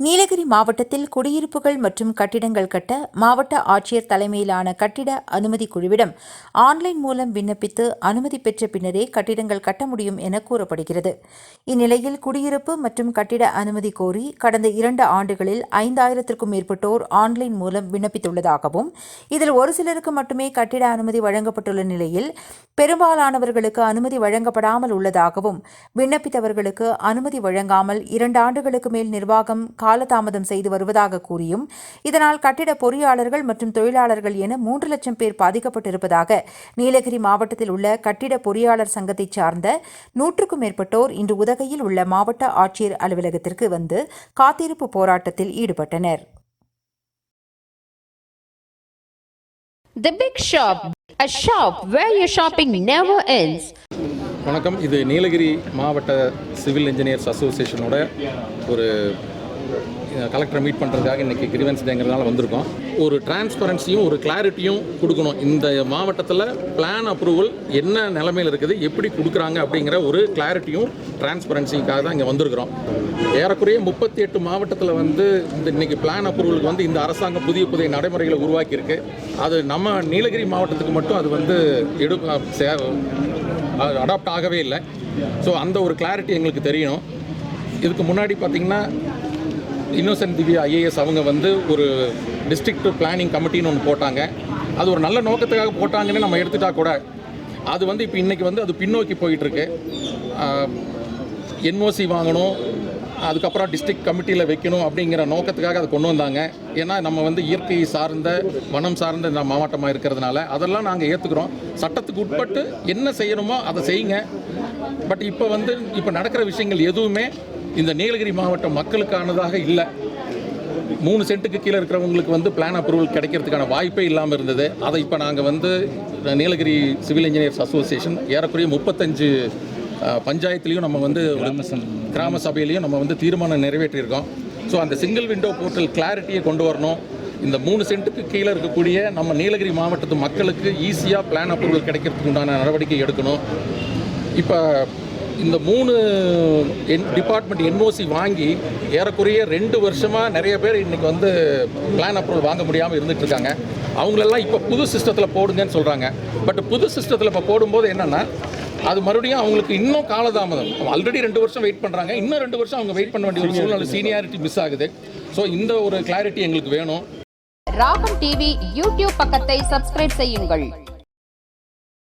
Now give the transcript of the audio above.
நீலகிரி மாவட்டத்தில் குடியிருப்புகள் மற்றும் கட்டிடங்கள் கட்ட மாவட்ட ஆட்சியர் தலைமையிலான கட்டிட அனுமதி குழுவிடம் ஆன்லைன் மூலம் விண்ணப்பித்து அனுமதி பெற்ற பின்னரே கட்டிடங்கள் கட்ட முடியும் என கூறப்படுகிறது. இந்நிலையில் குடியிருப்பு மற்றும் கட்டிட அனுமதி கோரி கடந்த இரண்டு ஆண்டுகளில் ஐந்தாயிரத்திற்கும் மேற்பட்டோர் ஆன்லைன் மூலம் விண்ணப்பித்துள்ளதாகவும் இதில் ஒரு சிலருக்கு மட்டுமே கட்டிட அனுமதி வழங்கப்பட்டுள்ள நிலையில் பெரும்பாலானவர்களுக்கு அனுமதி வழங்கப்படாமல் உள்ளதாகவும் விண்ணப்பித்தவர்களுக்கு அனுமதி வழங்காமல் இரண்டு ஆண்டுகளுக்கு மேல் நிர்வாகம் காலதாமதம் செய்து வருவதாக கூறியும் இதனால் கட்டிட பொறியாளர்கள் மற்றும் தொழிலாளர்கள் என மூன்று லட்சம் பேர் பாதிக்கப்பட்டிருப்பதாக நீலகிரி மாவட்டத்தில் உள்ள கட்டிட பொறியாளர் சங்கத்தைச் சார்ந்த நூற்றுக்கும் மேற்பட்டோர் இன்று உதகையில் உள்ள மாவட்ட ஆட்சியர் அலுவலகத்திற்கு வந்து காத்திருப்பு போராட்டத்தில் ஈடுபட்டனர் The Big Shop, a shop where your shopping never ends. வணக்கம் இது நீலகிரி மாவட்ட சிவில் இன்ஜினியர்ஸ் அசோசியேஷனோட ஒரு கலெக்டரை மீட் பண்ணுறதுக்காக இன்றைக்கி கிரிவன்ஸ் டேங்கிறதுனால வந்திருக்கோம். ஒரு டிரான்ஸ்பரன்சியும் ஒரு கிளாரிட்டியும் கொடுக்கணும். இந்த மாவட்டத்தில் பிளான் அப்ரூவல் என்ன நிலமையில் இருக்குது எப்படி கொடுக்குறாங்க அப்படிங்கிற ஒரு கிளாரிட்டியும் டிரான்ஸ்பரன்சிக்காக தான் இங்கே வந்திருக்கிறோம். ஏறக்குறைய முப்பத்தி எட்டு மாவட்டத்தில் வந்து இந்த இன்றைக்கி பிளான் அப்ரூவலுக்கு வந்து இந்த அரசாங்கம் புதிய புதிய நடைமுறைகளை உருவாக்கியிருக்கு. அது நம்ம நீலகிரி மாவட்டத்துக்கு மட்டும் அது வந்து எடு அடாப்ட் ஆகவே இல்லை. ஸோ அந்த ஒரு கிளாரிட்டி எங்களுக்கு தெரியணும். இதுக்கு முன்னாடி பார்த்திங்கன்னா இன்னோசென்ட் திவ்யா ஐஏஎஸ் அவங்க வந்து ஒரு டிஸ்ட்ரிக்ட் பிளானிங் கமிட்டின்னு ஒன்று போட்டாங்க. அது ஒரு நல்ல நோக்கத்துக்காக போட்டாங்கன்னு நம்ம எடுத்துட்டா கூட அது வந்து இப்போ இன்றைக்கி வந்து அது பின்னோக்கி போயிட்டுருக்கு. என்ஓசி வாங்கணும் அதுக்கப்புறம் டிஸ்ட்ரிக்ட் கமிட்டியில் வைக்கணும் அப்படிங்கிற நோக்கத்துக்காக அதை கொண்டு வந்தாங்க. ஏன்னா நம்ம வந்து இயற்கை சார்ந்த வனம் சார்ந்த இந்த மாவட்டமாக இருக்கிறதுனால அதெல்லாம் நாங்கள் ஏற்றுக்கிறோம் சட்டத்துக்கு உட்பட்டு என்ன செய்யணுமோ அதை செய்யுங்க. பட் இப்போ வந்து இப்போ நடக்கிற விஷயங்கள் எதுவுமே இந்த நீலகிரி மாவட்டம் மக்களுக்கானதாக இல்லை. மூணு சென்ட்டுக்கு கீழே இருக்கிறவங்களுக்கு வந்து பிளான் அப்ரூவல் கிடைக்கிறதுக்கான வாய்ப்பே இல்லாமல் இருந்தது. அதை இப்போ நாங்கள் வந்து நீலகிரி சிவில் இன்ஜினியர்ஸ் அசோசியேஷன் ஏறக்குறைய முப்பத்தஞ்சு பஞ்சாயத்துலேயும் நம்ம வந்து கிராம சபையிலையும் நம்ம வந்து தீர்மானம் நிறைவேற்றியிருக்கோம். ஸோ அந்த சிங்கிள் விண்டோ போர்ட்டல் கிளாரிட்டியை கொண்டு வரணும். இந்த மூணு சென்ட்டுக்கு கீழே இருக்கக்கூடிய நம்ம நீலகிரி மாவட்டத்து மக்களுக்கு ஈஸியாக பிளான் அப்ரூவல் கிடைக்கிறதுக்கு உண்டான நடவடிக்கை எடுக்கணும். இப்போ இந்த மூணு என் டிபார்ட்மெண்ட் என்ஓசி வாங்கி ஏறக்குறைய ரெண்டு வருஷமாக நிறைய பேர் இன்றைக்கி வந்து பிளான் அப்ரூவல் வாங்க முடியாமல் இருந்துட்டு இருக்காங்க அவங்களெல்லாம் இப்போ புது சிஸ்டத்தில் போடுங்கன்னு சொல்கிறாங்க பட் புது சிஸ்டத்தில் இப்போ போடும்போது என்னென்னா அது மறுபடியும் அவங்களுக்கு இன்னும் காலதாமதம். ஆல்ரெடி ரெண்டு வருஷம் வெயிட் பண்ணுறாங்க இன்னும் ரெண்டு வருஷம் அவங்க வெயிட் பண்ண வேண்டிய ஒரு சூழ்நிலை சீனியாரிட்டி மிஸ் ஆகுது. ஸோ இந்த ஒரு கிளாரிட்டி எங்களுக்கு வேணும். ராகம் டிவி யூடியூப் பக்கத்தை சப்ஸ்கிரைப் செய்யுங்கள்.